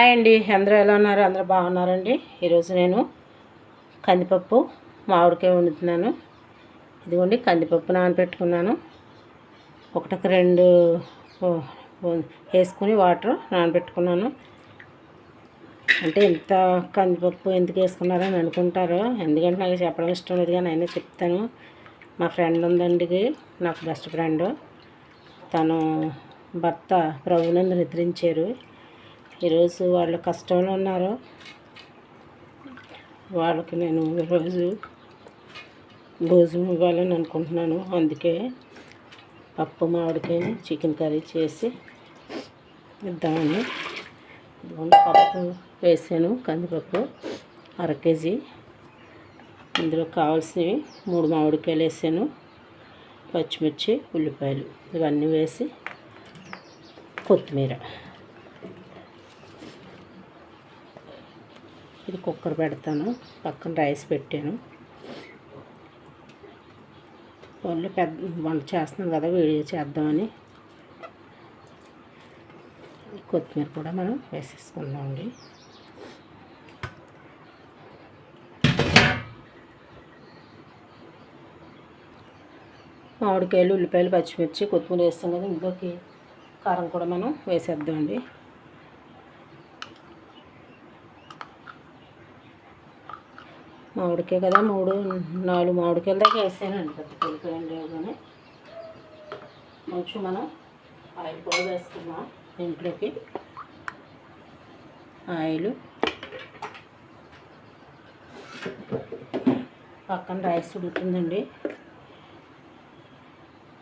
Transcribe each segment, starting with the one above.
Hi అండి. అందరూ ఎలా ఉన్నారు? అందరూ బాగున్నారండి. ఈరోజు నేను కందిపప్పు మామిడికాయ వండుతున్నాను. ఇదిగోండి కందిపప్పు నానబెట్టుకున్నాను. ఒకటికి రెండు వేసుకుని వాటర్ నానబెట్టుకున్నాను. అంటే ఇంత కందిపప్పు ఎందుకు వేసుకున్నారని అనుకుంటారు. ఎందుకంటే నాకు చెప్పడం ఇష్టం లేదు కానీ అయినా చెప్తాను. మా ఫ్రెండ్ ఉందండి నాకు బెస్ట్ ఫ్రెండ్. తను భర్త ప్రభునందు నిద్రించారు. ఈరోజు వాళ్ళు కష్టంలో ఉన్నారు. వాళ్ళకి నేను ఈరోజు భోజనం ఇవ్వాలని అనుకుంటున్నాను. అందుకే పప్పు మామిడికాయ చికెన్ కర్రీ చేసి ఇద్దామని పప్పు వేసాను. కందిపప్పు అర కేజీ. ఇందులో కావాల్సినవి మూడు మామిడికాయలు వేసాను. పచ్చిమిర్చి ఉల్లిపాయలు ఇవన్నీ వేసి కొత్తిమీర. ఇది కుక్కర్ పెడతాను. పక్కన రైస్ పెట్టాను. ఓన్లీ పెద్ద వంట చేస్తున్నాం కదా వీడియో చేద్దామని. కొత్తిమీర కూడా మనం వేసేసుకుందామండి. మామిడికాయలు ఉల్లిపాయలు పచ్చిమిర్చి కొత్తిమీర వేస్తాం కదా ఇందులోకి కారం కూడా మనం వేసేద్దామండి. మామిడికాయ కదా మూడు నాలుగు మామిడికాయల దాకా వేసానండి పెద్ద పిల్లకాయలు కానీ. కొంచెం మనం ఆయిల్ కూడా వేసుకున్నాం దీంట్లోకి ఆయిల్. పక్కన రైస్ ఉడుకుతుందండి.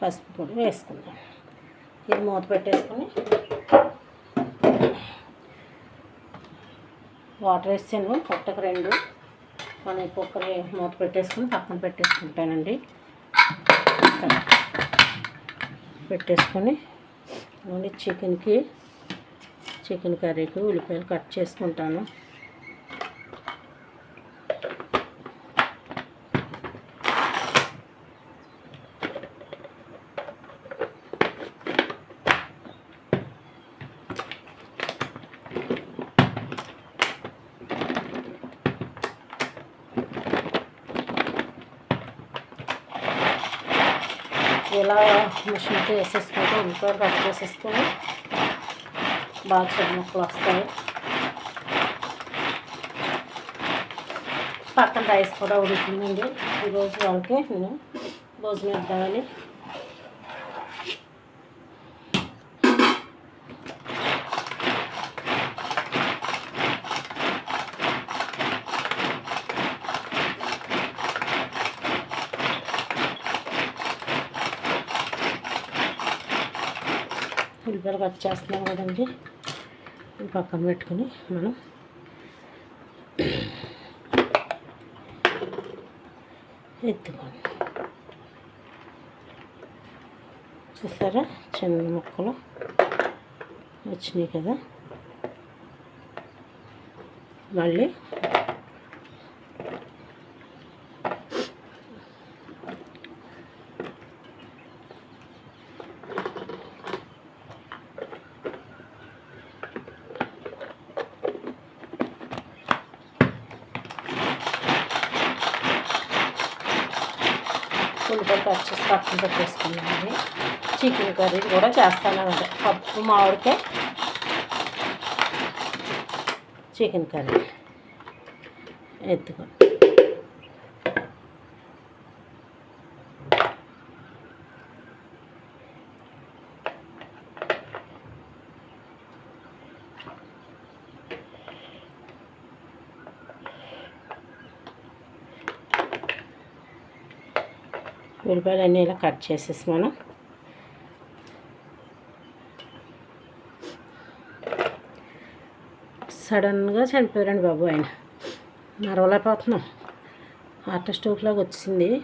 పసుపు పొడి వేసుకుందాం. ఇది మూత పెట్టేసుకొని వాటర్ వేసాను పొట్టకు రెండు. మనం ఈ మూత పెట్టేసుకొని పక్కన పెట్టేసుకుంటానండి. పెట్టేసుకొని ఓన్లీ చికెన్కి చికెన్ కర్రీకి ఉల్లిపాయలు కట్ చేసుకుంటాను. ఇలా మిషన్తో వేసేసుకుంటే ఇంట్లో కట్ చేసేసుకొని బాగా చిన్న ముక్కలు వస్తాయి. పక్కన రైస్ కూడా ఉడుకుతుందండి ఈరోజు వాళ్ళకి నేను భోజనం ఇద్దామని ఉల్లిపాయలు కట్ చేస్తున్నాం కదండి. పక్కన పెట్టుకుని మనం ఎత్తుకోండి చూసారా? చిన్న ముక్కలు వచ్చినాయి కదా. మళ్ళీ ఉల్లిపాయలు కట్ చేసి పక్కన పెట్టేసుకున్నామండి చికెన్ కర్రీ కూడా చేస్తాను పప్పు మామిడికాయ చికెన్ కర్రీ. ఎత్తుకో. ఉల్లిపాయలు అన్నీ ఇలా కట్ చేసేసి మనం సడన్గా చనిపోయారండి బాబు ఆయన. మరవలేకపోతున్నాం హార్ట్ స్ట్రోక్లాగా వచ్చింది.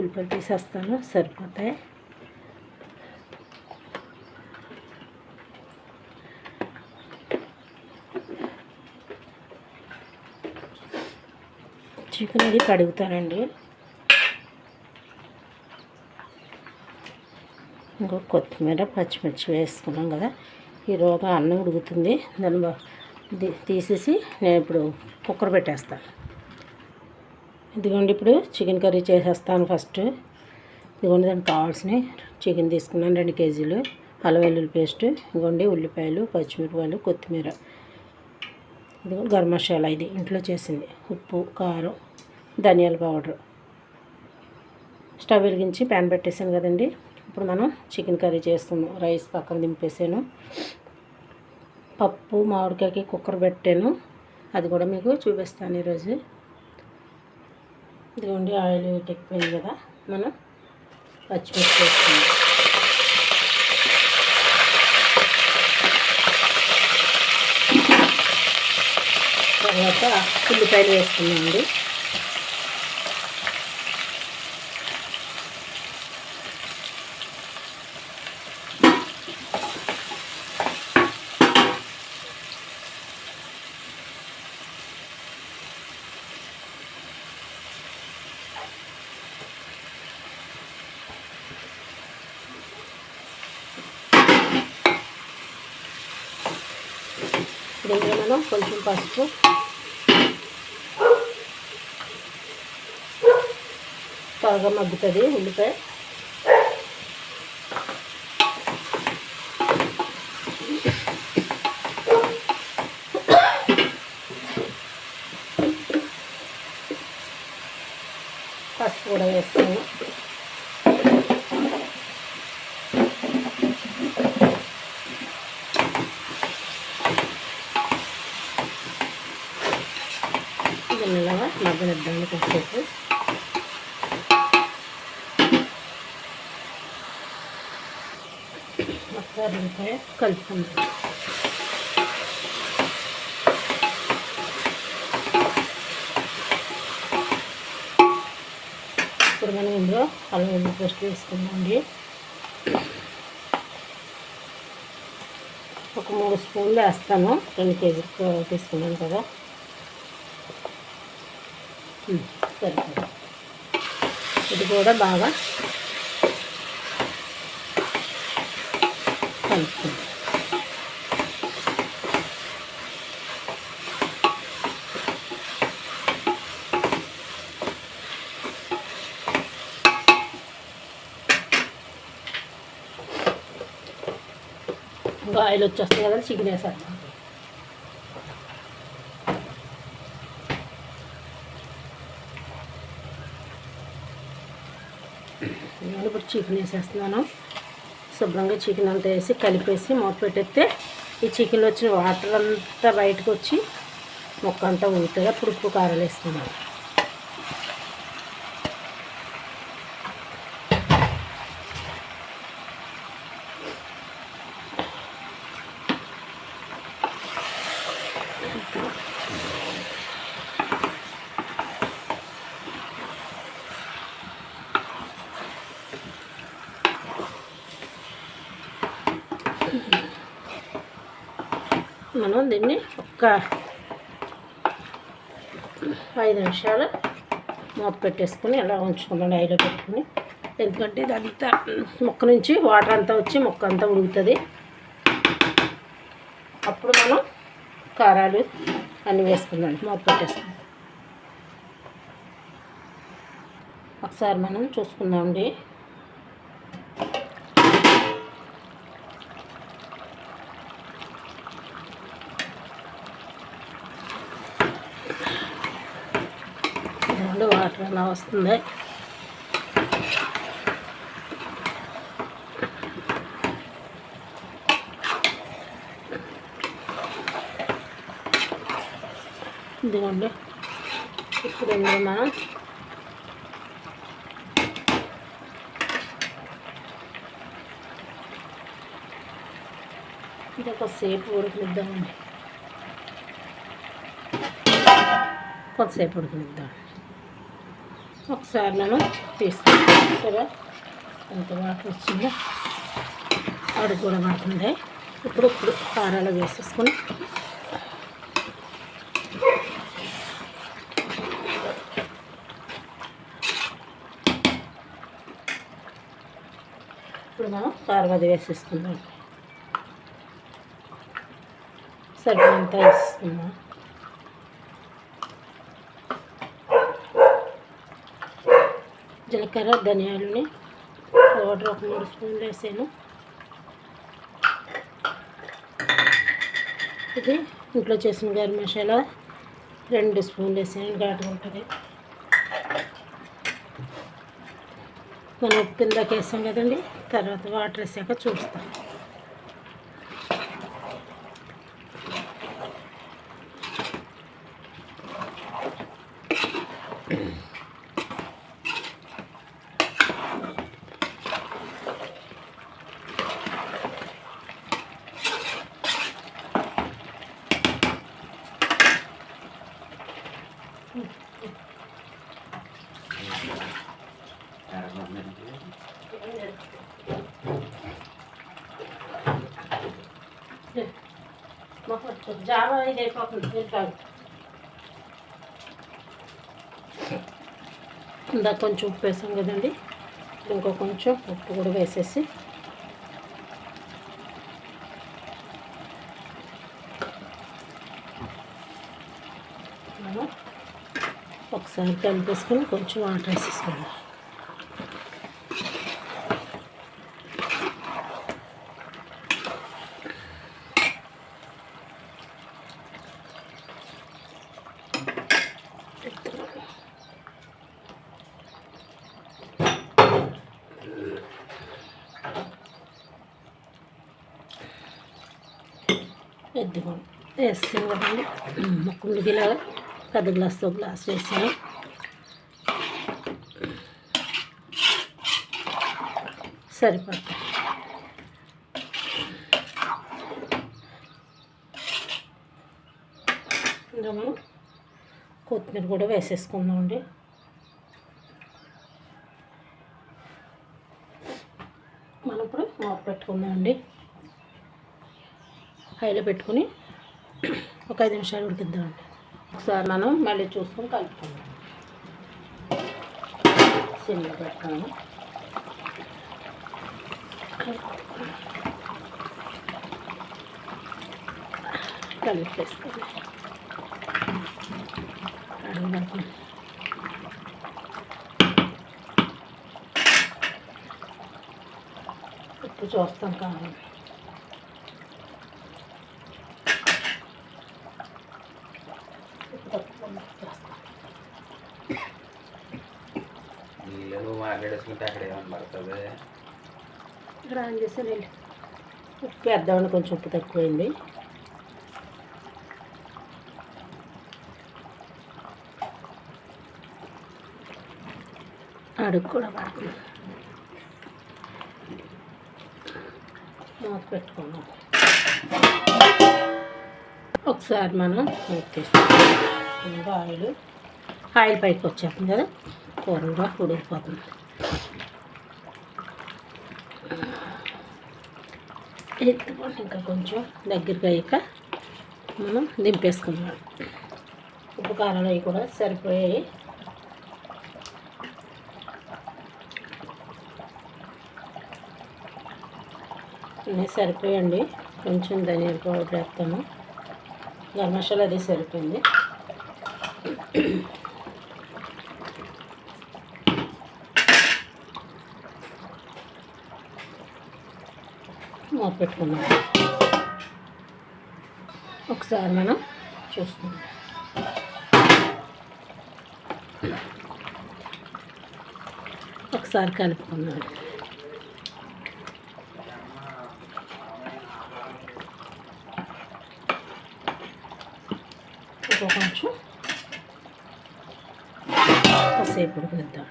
ఉల్లిపాయలు తీసేస్తాను సరిపోతాయి. చికెన్ అది కడుగుతానండి. ఇంకో కొత్తిమీర పచ్చిమిర్చి వేసుకున్నాం కదా ఈరోజు అన్నం ఉడుకుతుంది. దాన్ని తీసేసి నేను ఇప్పుడు కుక్కర్ పెట్టేస్తాను. ఇదిగోండి ఇప్పుడు చికెన్ కర్రీ చేసేస్తాను ఫస్ట్. ఇదిగోండి దానికి కావాల్సిన చికెన్ తీసుకున్నాను రెండు కేజీలు అల్లం వెల్లుల్లి పేస్ట్ ఇదిగోండి ఉల్లిపాయలు పచ్చిమిరపాయలు కొత్తిమీర. ఇదిగో గరం మసాలా ఇది ఇంట్లో చేసింది. ఉప్పు కారం ధనియాల పౌడర్. స్టవ్ వెలిగించి ప్యాన్ పెట్టేసాను కదండి. ఇప్పుడు మనం చికెన్ కర్రీ చేస్తున్నాం. రైస్ పక్కన దింపేసాను పప్పు మామిడికాయకి కుక్కర్ పెట్టాను. అది కూడా మీకు చూపిస్తాను ఈరోజు. ఇదిగోండి ఆయిల్ ఎక్కిపోయింది కదా మనం పచ్చిమిర్చి వేసుకుందాం. తర్వాత ఉల్లిపాయలు వేసుకున్నామండి ఇప్పుడు ఇందులో మనం కొంచెం పసుపు. త్వరగా మగ్గుతుంది ఉల్లిపాయ పసుపు కూడా వేస్తాను ఇది మెల్లగా మగ్గనిద్దాము కాసేపు ఒకసారి ఉల్లిపాయ కలుపుకుందాం. ఇప్పుడు మనం ఇందులో అల్లం వెల్లుల్లి పేస్ట్ వేసుకుందామండి. ఒక మూడు స్పూన్లు వేస్తాను. రెండు కేజీలు తీసుకున్నాను కదా. సరే సరిపోతుంది ఇది కూడా బాగా కలుపుకుంటాం ఇంకా ఆయిల్ వచ్చేస్తుంది కదా చికెన్ వేసేద్దాం. నేను ఇప్పుడు చికెన్ వేసేస్తున్నాను. శుభ్రంగా చికెన్ అంతా వేసి కలిపేసి మూత పెట్టేస్తే ఈ చికెన్లో వచ్చిన వాటర్ అంతా బయటకు వచ్చి మొక్క అంతా ఊరుతుంది. అప్పుడు ఉప్పు కారాలు వేసుకున్నాను మనం దీన్ని ఒక్క ఐదు నిమిషాలు మూత పెట్టేసుకుని ఇలా ఉంచుకున్నాను ఐలో పెట్టుకుని. ఎందుకంటే ఇది అంతా మొక్క నుంచి వాటర్ అంతా వచ్చి మొక్క అంతా ఉడుకుతుంది. అప్పుడు మనం కారాలు అన్నీ వేసుకుందాం మూత పెట్టేసుకుందాం. ఒకసారి మనం చూసుకుందామండి. ఇదిగోండి వాటర్ అలా వస్తుంది? ఇదిగోండి. ఇప్పుడు ఇందులో మనం ఇది ఒకసేపు ఉడకనిద్దామండి. కొద్దిసేపు ఉడకనిద్దాం. ఒకసారి మనం తీసుకుంటాం సరే? ఎంత వాటర్ వచ్చిందో అడుగు కూడా పడుతుంది ఇప్పుడు ఇప్పుడు కారాలు వేసేసుకుని ఇప్పుడు మనం కారం అది వేసేసుకుందాం. అంతా వేసుకుందాం జీలకర్ర ధనియాలని పౌడర్ ఒక మూడు స్పూన్లు వేసాను. ఇది ఇంట్లో చేసిన గరం మసాలా. రెండు స్పూన్లు వేసాను ఘాటుగా ఉంటుంది. మనం ఉప్పు కిందకి వేసాం కదండి తర్వాత వాటర్ వేసాక చూస్తాం. జావా ఇది అయిపోతుంది తింటాను కొంచెం ఉప్పు వేసాం కదండి ఇంకో కొంచెం ఉప్పు కూడా వేసేసి. ఒకసారి కలిపేసుకొని కొంచెం వాటర్ వేసేసుకుందాం ఎద్దుగా వేస్తాం కదండి ముక్కుడికి ఇలా పెద్ద గ్లాస్తో గ్లాస్ వేసాను. సరిపడుతుంది ఇంకా మనం కొత్తిమీర కూడా వేసేసుకుందామండి. మనం ఇప్పుడు మూత పెట్టుకుందామండి. హైలో పెట్టుకుని ఒక ఐదు నిమిషాలు ఉడికిద్దామండి. ఒకసారి మనం మళ్ళీ చూసుకొని కలుపుకుందాం. సిమ్లో పెడతాము కలిపేసుకోండి అడుగు ఉప్పు చూస్తాం కావాలి ఉప్పు తక్కువ చేస్తాం నీళ్ళు నువ్వు అక్కడ ఏమైనా పడుతుంది? ఇక్కడ ఆన్ చేసాను వెళ్ళి ఉప్పు వేద్దామని కొంచెం ఉప్పు తక్కువైంది. అడుగు కూడా పడుతుంది మూత పెట్టుకున్నాం ఒకసారి మనం మూత ఆయిల్ ఆయిల్ పైకి వచ్చేస్తుంది కదా? కూర కూడా ఉడికిపోతుంది. ఎత్తుకోండి ఇంకా కొంచెం దగ్గరికి అయ్యాక మనం దింపేసుకుందాం. ఉప్పు కారాలు అవి కూడా సరిపోయాయి. అన్నీ సరిపోయండి. కొంచెం ధనియాల పౌడర్ వేస్తాము గరం మసాలా అది సరిపోయింది. మూత పెట్టుకుందాం ఒకసారి మనం చూసుకుందాం ఒకసారి కలుపుకుందాం. ఇంకో కొంచెం కాసేపు ఉడికిద్దాం.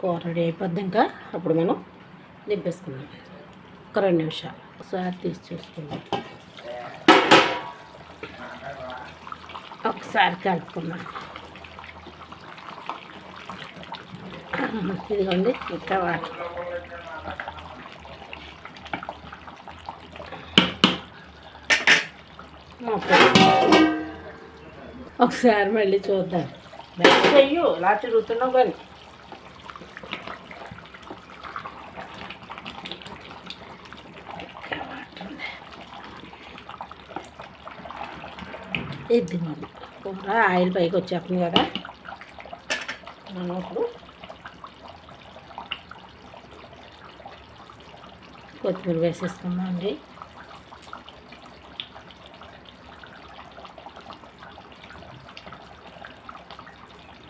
కూర రెడీ అయిపోద్ది ఇంకా. అప్పుడు మనం దింపేసుకున్నాం ఒక్క రెండు నిమిషాలు. ఒకసారి తీసి చూసుకుందాం. ఒకసారి కలుపుకుందాం. ఇదిగోండి ఇంకా వాటర్ ఒకసారి మళ్ళీ చూద్దాం. చెయ్యు ఇలా తిరుగుతున్నావు కానీ. ఇద్దిగోండి కూర ఆయిల్ పైకి వచ్చేస్తుంది కదా. మనం ఇప్పుడు కొత్తిమీర వేసేసుకుందాం అండి.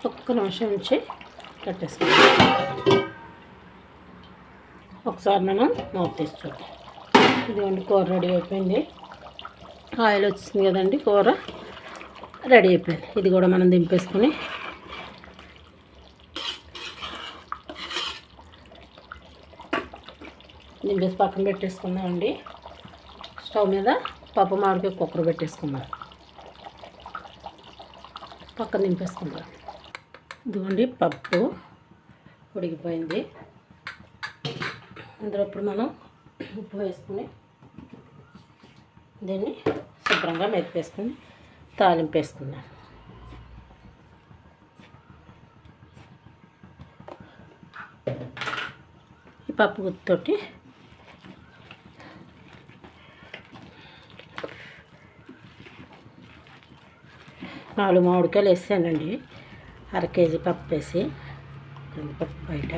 ఒక్క నిమిషం నుంచి కట్టేసుకుందాం. ఒకసారి మనం మూత తీసి చూద్దాం. ఇదిగోండి కూర రెడీ అయిపోయింది. ఆయిల్ వచ్చింది కదండి కూర. రెడీ అయిపోయింది. ఇది కూడా మనం దింపేసుకొని. దింపేసి పక్కన పెట్టేసుకుందామండి. స్టవ్ మీద పప్పు మామిడికాయ కుక్కర్ పెట్టేసుకుందాం. పక్కన దింపేసుకుందాం. ఇదిగోండి పప్పు ఉడికిపోయింది. అందులో ఇప్పుడు మనం ఉప్పు వేసుకుని దీన్ని శుభ్రంగా మెతిపేసుకుని తాలింపు వేసుకుందాం ఈ పప్పు గుత్తితోటి నాలుగు మామిడికాయలు వేసానండి. అర కేజీ పప్పు వేసి కందిపప్పు బయట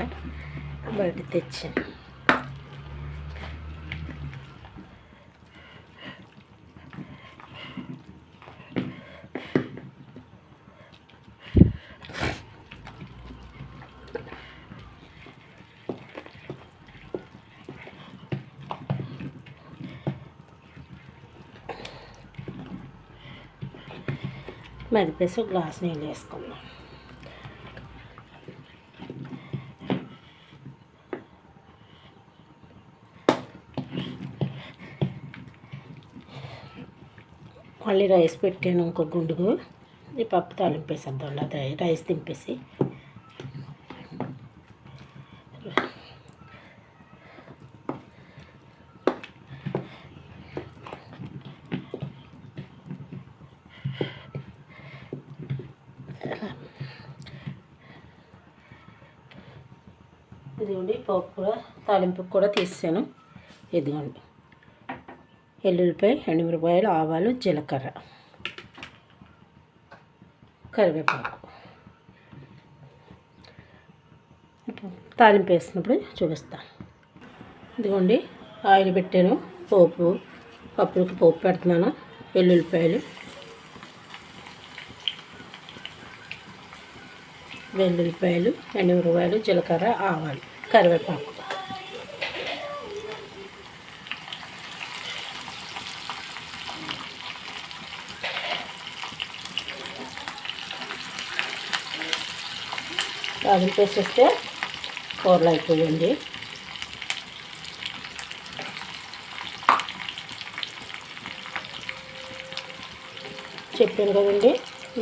బయట తెచ్చాను. మరిపేసి ఒక గ్లాస్ నీళ్ళు వేసుకుందాం మళ్ళీ రైస్ పెట్టాను ఇంకో గుండుగు ఈ పప్పు తాలింపేసేద్దాం అదే రైస్ దింపేసి ఇదిగోండి పోపు కూడా తాలింపు కూడా తీసాను. ఇదిగోండి ఎల్లుల్లిపాయ ఎండుమిరపాయలు ఆవాలు జీలకర్ర కరివేపాకు. తాలింపు వేసినప్పుడు చూపిస్తాను. ఇదిగోండి ఆయిల్ పెట్టాను. పోపు పప్పులకి పోపు పెడుతున్నాను. వెల్లుల్లిపాయలు వెల్లుల్లిపాయలు ఎండుమిరపాయలు జీలకర్ర ఆవాలు. కరివేపాకు. తాలింపు పేసేస్తే కూరలు అయిపోయింది. చెప్పాను కదండి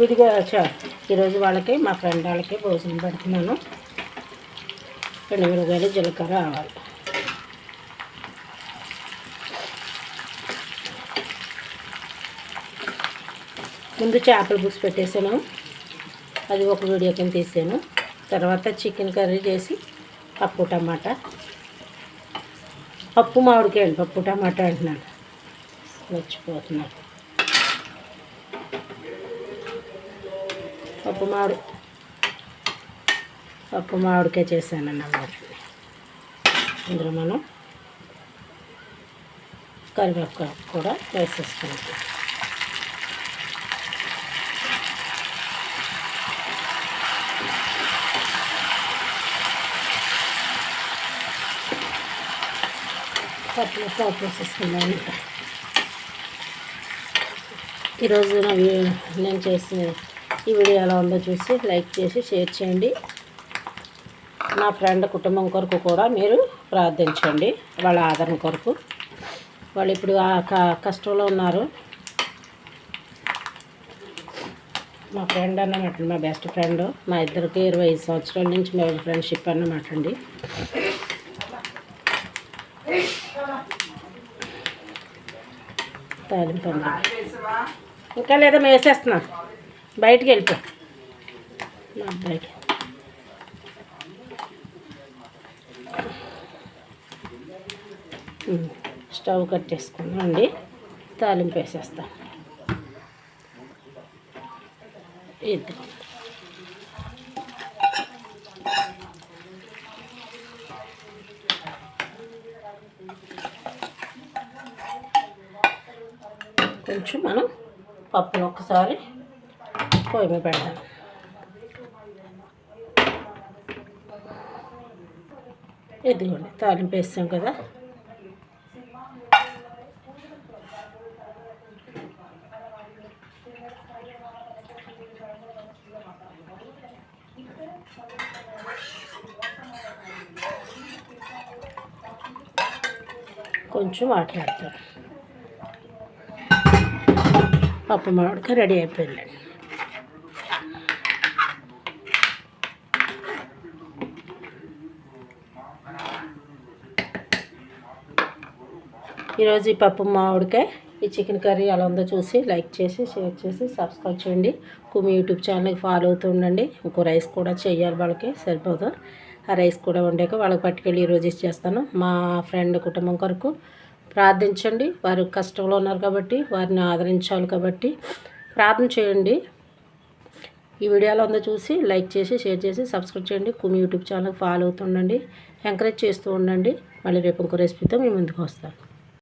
విడిగా చ ఈరోజు వాళ్ళకి మా ఫ్రెండ్ వాళ్ళకి భోజనం పెడుతున్నాను. రెండు మిరగాయలు జీలకర్ర ఆవాలి. ముందు చేపల పులుసు పెట్టేసాను. అది ఒక వీడియో కింద తీసాను. తర్వాత చికెన్ కర్రీ చేసి పప్పు టమాటా. పప్పు మామిడికాయలు పప్పు టమాటా అంటున్నాను మర్చిపోతున్నాను. పప్పు మామిడి పప్పు మామిడికాయ చేశాను అన్నమాట ఇందులో మనం కరివేపాకు కూడా వేసేసుకుంటాం పప్పులు పప్పు వేసేసుకున్నాను ఈరోజు నా నేను చేసిన ఈ వీడియో ఎలా ఉందో చూసి లైక్ చేసి షేర్ చేయండి. నా ఫ్రెండ్ కుటుంబం కొరకు కూడా మీరు ప్రార్థించండి వాళ్ళ ఆదరణ కొరకు. వాళ్ళు ఇప్పుడు ఆ క- కష్టంలో ఉన్నారు. మా ఫ్రెండ్ అన్నమాట మా బెస్ట్ ఫ్రెండ్. మా ఇద్దరికి ఇరవై ఐదు సంవత్సరాల నుంచి మేము ఫ్రెండ్షిప్ అన్నమాట అండి. తాలింపు ఇంకా లేదా మేము వేసేస్తున్నాం బయటికి వెళ్ళిపో. మా అబ్బాయికి. స్టవ్ కట్టేసుకున్నాం అండి తాలింపు వేసేస్తాం. ఇది కొంచెం మనం పప్పును ఒక్కసారి పొయ్యి మీద పెడదాం. ఇదిగోండి తాలింపు వేస్తాం కదా. కొంచెం మాట్లాడతారు. పప్పు మామిడికాయ రెడీ అయిపోయిందండి ఈరోజు ఈ పప్పు మామిడికాయ ఈ చికెన్ కర్రీ ఎలా ఉందో చూసి లైక్ చేసి షేర్ చేసి సబ్స్క్రైబ్ చేయండి. కుమి యూట్యూబ్ ఛానల్కి ఫాలో అవుతూ ఉండండి. ఇంకో రైస్ కూడా చేయాలి వాళ్ళకి సరిపోదు. ఆ రైస్ కూడా వండాక వాళ్ళకి పట్టుకెళ్ళి ఈరోజు ఇచ్చేస్తాను మా ఫ్రెండ్ కుటుంబం కొరకు ప్రార్థించండి. వారు కష్టంలో ఉన్నారు కాబట్టి వారిని ఆదరించాలి కాబట్టి ప్రార్థన చేయండి. ఈ వీడియోలో ఉందో చూసి లైక్ చేసి షేర్ చేసి సబ్స్క్రైబ్ చేయండి. కుమి యూట్యూబ్ ఛానల్ ఫాలో అవుతుండండి ఎంకరేజ్ చేస్తూ ఉండండి. మళ్ళీ రేపు ఇంకో రెసిపీతో మేము ముందుకు వస్తాం